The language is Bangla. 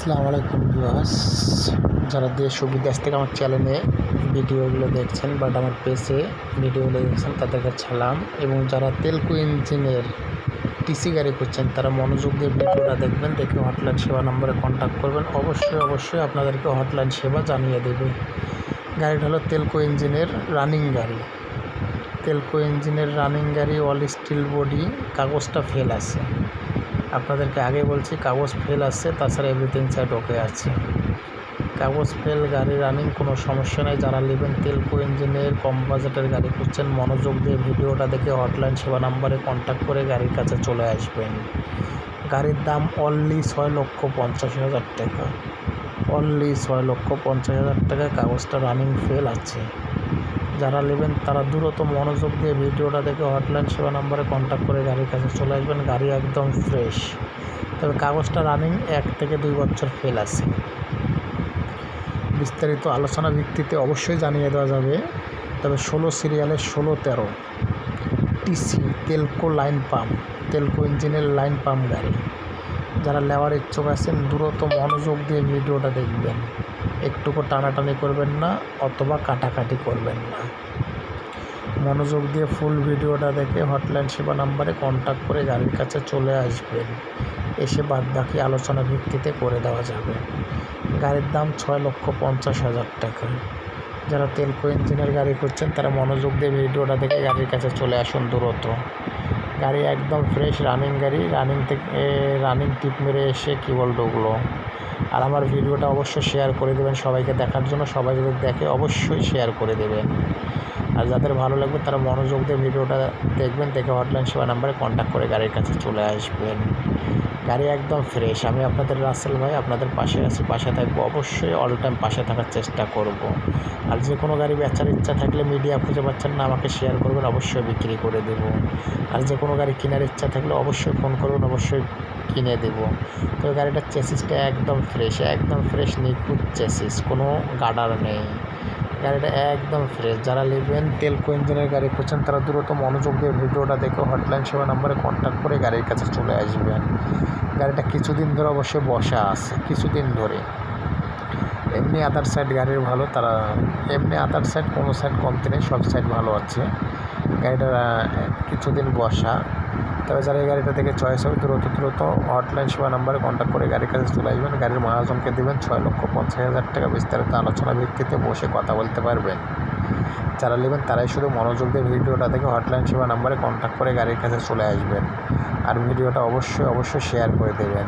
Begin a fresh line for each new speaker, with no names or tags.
আসসালামু আলাইকুম ভিউয়ার্স। যারা দেশ ও বিদেশ থেকে আমার চ্যানেলে ভিডিওগুলো দেখছেন বাট আমার পেজে ভিডিওগুলো দেখছেন, তাদেরকে ছালাম এবং যারা তেলকু ইঞ্জিনের টিসি গাড়ি করছেন তারা মনোযোগ দিয়ে ভিডিওটা দেখবেন, দেখে হটলাইন সেবা নম্বরে কন্ট্যাক্ট করবেন। অবশ্যই অবশ্যই আপনাদেরকে হটলাইন সেবা জানিয়ে দেবে। গাড়িটা হলো তেলকো ইঞ্জিনের রানিং গাড়ি। তেলকো ইঞ্জিনের রানিং গাড়ি অল স্টিল বডি কাগজটা ফেল আছে। আপনাদেরকে আগে বলছি, কাগজ ফেল আসছে তাছাড়া এভরিথিং সাইড ওকে আছে। কাগজ ফেল গাড়ি রানিং কোনো সমস্যা নেই। যারা নেবেন তেলকো ইঞ্জিনের কম বাজেটের গাড়ি খুঁজছেন, মনোযোগ দিয়ে ভিডিওটা দেখে হটলাইন সেবা নাম্বারে কন্ট্যাক্ট করে গাড়ির কাছে চলে আসবেন। গাড়ির দাম অনলি ছয় লক্ষ পঞ্চাশ হাজার টাকা। অনলি ছয় লক্ষ পঞ্চাশ হাজার টাকায় কাগজটা রানিং ফেল আছে। যারা নেবেন তারা দ্রুত মনোযোগ দিয়ে ভিডিওটা দেখে হটলাইন সেবা নাম্বারে কন্ট্যাক্ট করে গাড়ির কাছে চলে আসবেন। গাড়ি একদম ফ্রেশ তবে কাগজটা রানিং এক থেকে দুই বছর ফেল আছে। বিস্তারিত আলোচনা ভিত্তিতে অবশ্যই জানিয়ে দেওয়া যাবে। তবে ষোলো সিরিয়ালের ষোলো তেরো। TC Telco line pump Telco ইঞ্জিনের লাইন পাম্প গাড়ি। যারা নেওয়ার ইচ্ছুক আছেন, দ্রুত মনোযোগ দিয়ে ভিডিওটা দেখবেন। একটুকু টানাটানি করবেন না, অথবা কাটাকাটি করবেন না। মনোযোগ দিয়ে ফুল ভিডিওটা দেখে হটলাইন সেবা নাম্বারে কন্ট্যাক্ট করে গাড়ির কাছে চলে আসবেন। এসে বাদ বাকি আলোচনা ভিত্তিতে করে দেওয়া যাবে। গাড়ির দাম ছয় লক্ষ পঞ্চাশ হাজার টাকা। যারা তেলকো ইঞ্জিনের গাড়ি করছেন তারা মনোযোগ দিয়ে ভিডিওটা দেখে গাড়ির কাছে চলে আসুন দ্রুত। গাড়ি একদম ফ্রেশ রানিং গাড়ি রানিং থেকে রানিং টিপ মেরে এসে কী বলতো ওগুলো? আর আমার ভিডিওটা অবশ্যই শেয়ার করে দেবেন। সবাইকে দেখার জন্য সবাই যদি দেখে অবশ্যই শেয়ার করে দেবেন। আর যাদের ভালো লাগবে তারা মনোযোগ দিয়ে ভিডিওটা দেখবেন, দেখে হটলাইন সেবা নাম্বারে কন্ট্যাক্ট করে গাড়ির কাছে চলে আসবেন। গাড়ি একদম ফ্রেশ আমি আপনাদের রাসেল ভাই, আপনাদের পাশে আছি, পাশে থাকব। অবশ্যই অল টাইম পাশে থাকার চেষ্টা করব। আর যে কোনো গাড়ি বেচার ইচ্ছা থাকলে মিডিয়া খুঁজে পাচ্ছেন না, আমাকে শেয়ার করবেন, অবশ্যই বিক্রি করে দেবো। আর যে কোনো গাড়ি কেনার ইচ্ছা থাকলে অবশ্যই ফোন করবেন, অবশ্যই কিনে দেব। তো গাড়িটার চেসিসটা একদম ফ্রেশ একদম ফ্রেশ নিখুঁত চেসিস কোনো গার্ডার নেই। গাড়িটা একদম ফ্রেশ যারা নেবেন তেলকো ইঞ্জিনের গাড়ি খুঁজছেন, তারা দ্রুত মনোযোগ দিয়ে ভিডিওটা দেখে হটলাইন সেবা নাম্বারে কন্ট্যাক্ট করে গাড়ির কাছে চলে আসবেন। গাড়িটা কিছুদিন ধরে অবশ্যই বসা আছে, কিছুদিন ধরে। এমনি আদার সাইড গাড়ির ভালো, তারা এমনি আদার সাইড কোনো সাইড কমতে নেই সব সাইড ভালো আছে। গাড়িটা কিছুদিন বসা। তবে যারা এই গাড়িটা থেকে চয়েস হবে, দ্রুত দ্রুত হটলাইন সেবা নাম্বারে কন্ট্যাক্ট করে গাড়ির কাছে চলে আসবেন। গাড়ির মহাজনকে দেবেন ছয় লক্ষ পঞ্চাশ হাজার টাকা। বিস্তারিত আলোচনা ভিত্তিতে বসে কথা বলতে পারবেন। যারা নেবেন তারাই শুধু মনোযোগ দিয়ে ভিডিওটা থেকে হটলাইন সেবা নাম্বারে কন্ট্যাক্ট করে গাড়ির কাছে চলে আসবেন। আর ভিডিওটা অবশ্যই অবশ্যই শেয়ার করে দেবেন।